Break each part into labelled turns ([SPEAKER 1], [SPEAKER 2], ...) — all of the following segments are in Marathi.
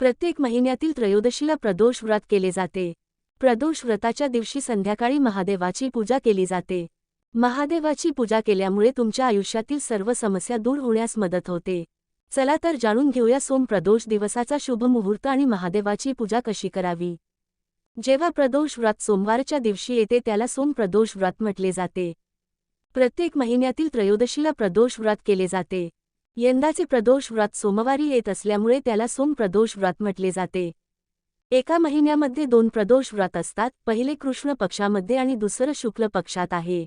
[SPEAKER 1] प्रत्येक महिन्यातील त्रयोदशीला प्रदोष व्रत केले जाते. प्रदोष व्रताच्या दिवशी संध्याकाळी महादेवाची पूजा केली जाते. महादेवाची पूजा केल्यामुळे तुमच्या आयुष्यातील सर्व समस्या दूर होण्यास मदत होते. चला तर जाणून घेऊया सोम प्रदोष दिवसाचा शुभ मुहूर्त आणि महादेवाची पूजा कशी करावी. जेव्हा प्रदोष व्रत सोमवारच्या दिवशी येते त्याला सोम प्रदोष व्रत म्हटले जाते. प्रत्येक महिन्यातील त्रयोदशीला प्रदोष व्रत केले जाते. यंदाचे प्रदोष व्रत सोमवारी येत असल्यामुळे त्याला सोम प्रदोष व्रत म्हटले जाते. एका महिन्यामध्ये दोन प्रदोष व्रत असतात पहिले कृष्ण पक्षामध्ये आणि दुसरं शुक्ल पक्षात आहे.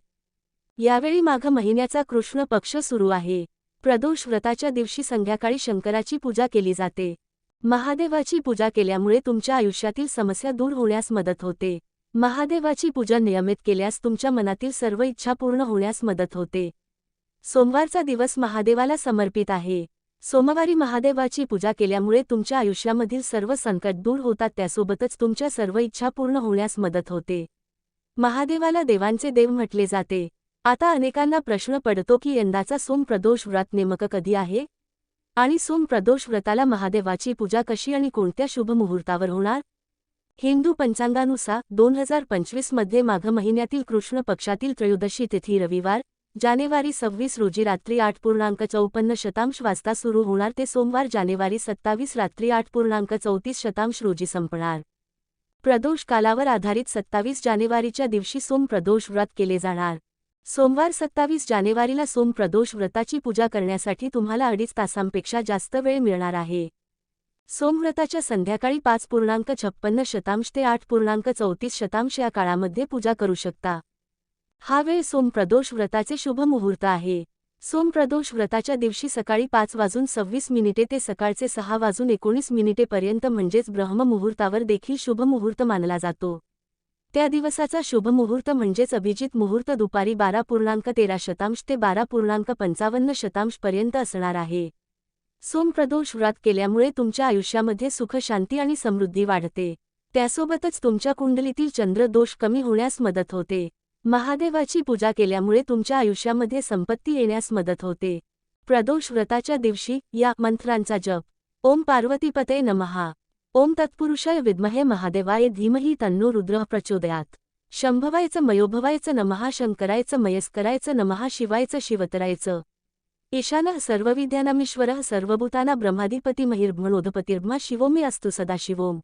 [SPEAKER 1] यावेळी माघ महिन्याचा कृष्ण पक्ष सुरू आहे. प्रदोष व्रताच्या दिवशी संध्याकाळी शंकराची पूजा केली जाते. महादेवाची पूजा केल्यामुळे तुमच्या आयुष्यातील समस्या दूर होण्यास मदत होते. महादेवाची पूजा नियमित केल्यास तुमच्या मनातील सर्व इच्छा पूर्ण होण्यास मदत होते. सोमवारचा दिवस महादेवाला समर्पित आहे. सोमवारी महादेवाची पूजा केल्यामुळे तुमच्या आयुष्यामधील सर्व संकट दूर होतात त्यासोबतच तुमच्या सर्व इच्छा पूर्ण होण्यास मदत होते. महादेवाला देवांचे देव म्हटले जाते. आता अनेकांना प्रश्न पडतो की यंदाचा सोम प्रदोष व्रत नेमकं कधी आहे? आणि सोम प्रदोष व्रताला महादेवाची पूजा कशी आणि कोणत्या शुभ मुहूर्तावर होणार? हिंदू पंचांगानुसार दोन हजार पंचवीसमध्ये माघ महिन्यातील कृष्ण पक्षातील त्रयोदशी तिथी रविवार जानेवारी सव्वीस रोजी रात्री आठ पूर्णांक चौपन्न शतांश वाजता सुरू होणार ते सोमवार जानेवारी सत्तावीस रात्री आठ पूर्णांक चौतीस शतांश रोजी संपणार. प्रदोष कालावर आधारित सत्तावीस जानेवारीच्या दिवशी सोम प्रदोष व्रत केले जाणार. सोमवार सत्तावीस जानेवारीला सोम प्रदोष व्रताची पूजा करण्यासाठी तुम्हाला अडीच तासांपेक्षा जास्त वेळ मिळणार आहे. सोमव्रताच्या संध्याकाळी पाच पूर्णांक छप्पन्न शतांश ते आठ पूर्णांक चौतीस शतांश या काळामध्ये पूजा करू शकता. हा वेळ सोमप्रदोष व्रताचे शुभ मुहूर्त आहे. सोमप्रदोष व्रताच्या दिवशी सकाळी पाच वाजून सव्वीस मिनिटे ते सकाळचे सहा वाजून एकोणीस मिनिटेपर्यंत म्हणजेच ब्रह्ममुहूर्तावर देखील शुभ मुहूर्त मानला जातो. त्या दिवसाचा शुभ मुहूर्त म्हणजेच अभिजित मुहूर्त दुपारी बारा पूर्णांक तेरा शतांश ते बारा पूर्णांक पंचावन्न शतांशपर्यंत असणार आहे. सोमप्रदोष व्रत केल्यामुळे तुमच्या आयुष्यामध्ये सुख शांती आणि समृद्धी वाढते. त्यासोबतच तुमच्या कुंडलीतील चंद्रदोष कमी होण्यास मदत होते. महादेवाची पूजा केल्यामुळे तुमच्या आयुष्यामध्ये संपत्ती येण्यास मदत होते. प्रदोष व्रताच्या दिवशी या मंत्रांचा जप. ओम पार्वतीपते नमहा ओम तत्पुरुषय विद्महे महादेवाय धीमही तन्नो रुद्र प्रचोदयात. शंभवायचं मयोभवायचं नमहा शंकरायचं मयस्करायचं नमहा शिवायचं शिवतरायचं. ईशानः सर्वविद्यानामीश्वर सर्वभूताना ब्रह्माधिपती महिर्भणोधपतिर्मा शिवोमी अस्तु सदाशिवोम